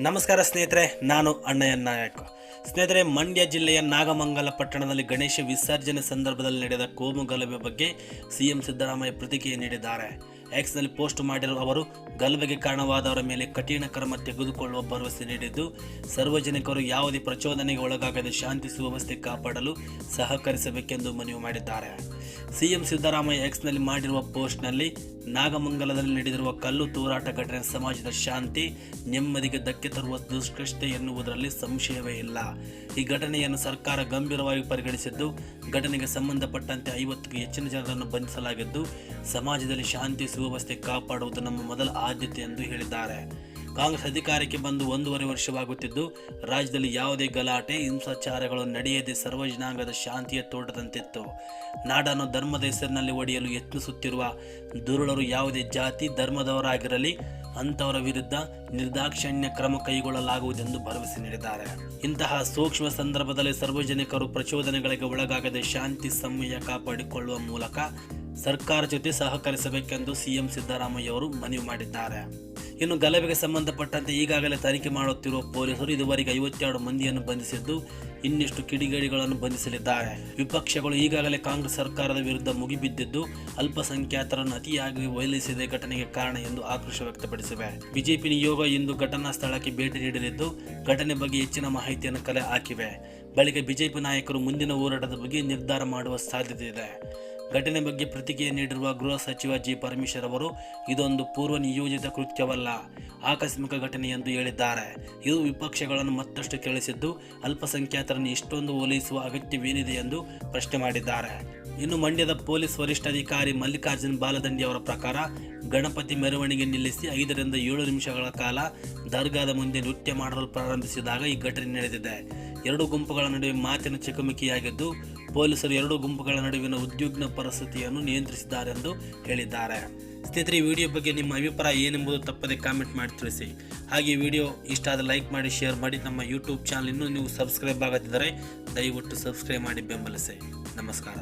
ನಮಸ್ಕಾರ ಸ್ನೇಹಿತರೆ, ನಾನು ಅಣ್ಣಯ್ಯ ನಾಯಕ್. ಸ್ನೇಹಿತರೆ, ಮಂಡ್ಯ ಜಿಲ್ಲೆಯ ನಾಗಮಂಗಲ ಪಟ್ಟಣದಲ್ಲಿ ಗಣೇಶ ವಿಸರ್ಜನೆ ಸಂದರ್ಭದಲ್ಲಿ ನಡೆದ ಕೋಮು ಗಲಭೆ ಬಗ್ಗೆ ಸಿಎಂ ಸಿದ್ದರಾಮಯ್ಯ ಪ್ರತಿಕ್ರಿಯೆ ನೀಡಿದ್ದಾರೆ. ಎಕ್ಸ್ನಲ್ಲಿ ಪೋಸ್ಟ್ ಮಾಡಿರುವ ಅವರು, ಗಲಭೆಗೆ ಕಾರಣವಾದವರ ಮೇಲೆ ಕಠಿಣ ಕ್ರಮ ತೆಗೆದುಕೊಳ್ಳುವ ಭರವಸೆ ನೀಡಿದ್ದು, ಸಾರ್ವಜನಿಕರು ಯಾವುದೇ ಪ್ರಚೋದನೆಗೆ ಒಳಗಾಗದೆ ಶಾಂತಿ ಸುವ್ಯವಸ್ಥೆ ಕಾಪಾಡಲು ಸಹಕರಿಸಬೇಕೆಂದು ಮನವಿ ಮಾಡಿದ್ದಾರೆ. ಸಿಎಂ ಸಿದ್ದರಾಮಯ್ಯ ಎಕ್ಸ್ನಲ್ಲಿ ಮಾಡಿರುವ ಪೋಸ್ಟ್ನಲ್ಲಿ ನಾಗಮಂಗಲದಲ್ಲಿ ನಡೆದಿರುವ ಕಲ್ಲು ತೂರಾಟ ಘಟನೆ ಸಮಾಜದ ಶಾಂತಿ, ನೆಮ್ಮದಿಗೆ ಧಕ್ಕೆ ತರುವ ದುಷ್ಕೃತ್ಯ ಎನ್ನುವುದರಲ್ಲಿ ಸಂಶಯವೇ ಇಲ್ಲ. ಈ ಘಟನೆಯನ್ನು ಸರ್ಕಾರ ಗಂಭೀರವಾಗಿ ಪರಿಗಣಿಸಿದ್ದು ಘಟನೆಗೆ ಸಂಬಂಧಪಟ್ಟಂತೆ ಐವತ್ತಕ್ಕೂ ಹೆಚ್ಚಿನ ಜನರನ್ನು ಬಂಧಿಸಲಾಗಿದ್ದು, ಸಮಾಜದಲ್ಲಿ ಶಾಂತಿ, ಸುವ್ಯವಸ್ಥೆ ಕಾಪಾಡುವುದು ನಮ್ಮ ಮೊದಲ ಆದ್ಯತೆ ಎಂದು ಹೇಳಿದ್ದಾರೆ. ಕಾಂಗ್ರೆಸ್ ಅಧಿಕಾರಕ್ಕೆ ಬಂದು ಒಂದೂವರೆ ವರ್ಷವಾಗುತ್ತಿದ್ದು, ರಾಜ್ಯದಲ್ಲಿ ಯಾವುದೇ ಗಲಾಟೆ, ಹಿಂಸಾಚಾರಗಳು ನಡೆಯದೆ ಸರ್ವ ಜನಾಂಗದ ಶಾಂತಿಯ ತೋಟದಂತಿತ್ತು. ನಾಡನ್ನು ಧರ್ಮದ ಹೆಸರಿನಲ್ಲಿ ಒಡೆಯಲು ಯತ್ನಿಸುತ್ತಿರುವ ದುರುಳರು ಯಾವುದೇ ಜಾತಿ, ಧರ್ಮದವರಾಗಿರಲಿ ಅಂಥವರ ವಿರುದ್ಧ ನಿರ್ದಾಕ್ಷಿಣ್ಯ ಕ್ರಮ ಕೈಗೊಳ್ಳಲಾಗುವುದೆಂದು ಭರವಸೆ ನೀಡಿದ್ದಾರೆ. ಇಂತಹ ಸೂಕ್ಷ್ಮ ಸಂದರ್ಭದಲ್ಲಿ ಸಾರ್ವಜನಿಕರು ಪ್ರಚೋದನೆಗಳಿಗೆ ಒಳಗಾಗದೆ ಶಾಂತಿ ಸಮಯ ಕಾಪಾಡಿಕೊಳ್ಳುವ ಮೂಲಕ ಸರ್ಕಾರ ಜೊತೆ ಸಹಕರಿಸಬೇಕೆಂದು ಸಿಎಂ ಸಿದ್ದರಾಮಯ್ಯ ಅವರು ಮನವಿ ಮಾಡಿದ್ದಾರೆ. ಇನ್ನು ಗಲಭೆಗೆ ಸಂಬಂಧಪಟ್ಟಂತೆ ಈಗಾಗಲೇ ತನಿಖೆ ಮಾಡುತ್ತಿರುವ ಪೊಲೀಸರು ಇದುವರೆಗೆ ಐವತ್ತೆರಡು ಮಂದಿಯನ್ನು ಬಂಧಿಸಿದ್ದು ಇನ್ನಿಷ್ಟು ಕಿಡಿಗೇಡಿಗಳನ್ನು ಬಂಧಿಸಲಿದ್ದಾರೆ. ವಿಪಕ್ಷಗಳು ಈಗಾಗಲೇ ಕಾಂಗ್ರೆಸ್ ಸರ್ಕಾರದ ವಿರುದ್ಧ ಮುಗಿಬಿದ್ದಿದ್ದು ಅಲ್ಪಸಂಖ್ಯಾತರನ್ನು ಅತಿಯಾಗಿ ವೈಲಿಸಿದ ಘಟನೆಗೆ ಕಾರಣ ಎಂದು ಆಕ್ರೋಶ ವ್ಯಕ್ತಪಡಿಸಿವೆ. ಬಿಜೆಪಿ ನಿಯೋಗ ಇಂದು ಘಟನಾ ಸ್ಥಳಕ್ಕೆ ಭೇಟಿ ನೀಡಲಿದ್ದು ಘಟನೆ ಬಗ್ಗೆ ಹೆಚ್ಚಿನ ಮಾಹಿತಿಯನ್ನು ಕಲೆ ಹಾಕಿವೆ. ಬಳಿಕ ಬಿಜೆಪಿ ನಾಯಕರು ಮುಂದಿನ ಹೋರಾಟದ ಬಗ್ಗೆ ನಿರ್ಧಾರ ಮಾಡುವ ಸಾಧ್ಯತೆ ಇದೆ. ಘಟನೆ ಬಗ್ಗೆ ಪ್ರತಿಕ್ರಿಯೆ ನೀಡಿರುವ ಗೃಹ ಸಚಿವ ಜಿ ಪರಮೇಶ್ವರ್ ಅವರು, ಇದೊಂದು ಪೂರ್ವ ನಿಯೋಜಿತ ಕೃತ್ಯವಲ್ಲ, ಆಕಸ್ಮಿಕ ಘಟನೆ ಎಂದು ಹೇಳಿದ್ದಾರೆ. ಇದು ವಿಪಕ್ಷಗಳನ್ನು ಮತ್ತಷ್ಟು ಕೇಳಿಸಿದ್ದು, ಅಲ್ಪಸಂಖ್ಯಾತರನ್ನು ಇಷ್ಟೊಂದು ಓಲೈಸುವ ಅಗತ್ಯವೇನಿದೆ ಎಂದು ಪ್ರಶ್ನೆ ಮಾಡಿದ್ದಾರೆ. ಇನ್ನು ಮಂಡ್ಯದ ಪೊಲೀಸ್ ವರಿಷ್ಠಾಧಿಕಾರಿ ಮಲ್ಲಿಕಾರ್ಜುನ್ ಬಾಲದಂಡಿ ಅವರ ಪ್ರಕಾರ, ಗಣಪತಿ ಮೆರವಣಿಗೆ ನಿಲ್ಲಿಸಿ ಐದರಿಂದ ಏಳು ನಿಮಿಷಗಳ ಕಾಲ ದರ್ಗಾದ ಮುಂದೆ ನೃತ್ಯ ಮಾಡಲು ಪ್ರಾರಂಭಿಸಿದಾಗ ಈ ಘಟನೆ ನಡೆದಿದೆ. ಎರಡು ಗುಂಪುಗಳ ನಡುವೆ ಮಾತಿನ ಚಕಮಕಿಯಾಗಿದ್ದು, ಪೊಲೀಸರು ಎರಡು ಗುಂಪುಗಳ ನಡುವಿನ ಉದ್ವಿಗ್ನ ಪರಿಸ್ಥಿತಿಯನ್ನು ನಿಯಂತ್ರಿಸಿದ್ದಾರೆಂದು ಹೇಳಿದ್ದಾರೆ. ಸ್ನೇಹಿತರೆ, ಈ ವಿಡಿಯೋ ಬಗ್ಗೆ ನಿಮ್ಮ ಅಭಿಪ್ರಾಯ ಏನೆಂಬುದು ತಪ್ಪದೆ ಕಾಮೆಂಟ್ ಮಾಡಿ ತಿಳಿಸಿ. ಹಾಗೆ ವಿಡಿಯೋ ಇಷ್ಟ ಆದರೆ ಲೈಕ್ ಮಾಡಿ, ಶೇರ್ ಮಾಡಿ. ನಮ್ಮ ಯೂಟ್ಯೂಬ್ ಚಾನಲ್ ಇನ್ನೂ ನೀವು ಸಬ್ಸ್ಕ್ರೈಬ್ ಆಗದಿದ್ದರೆ ದಯವಿಟ್ಟು ಸಬ್ಸ್ಕ್ರೈಬ್ ಮಾಡಿ, ಬೆಂಬಲಿಸಿ. ನಮಸ್ಕಾರ.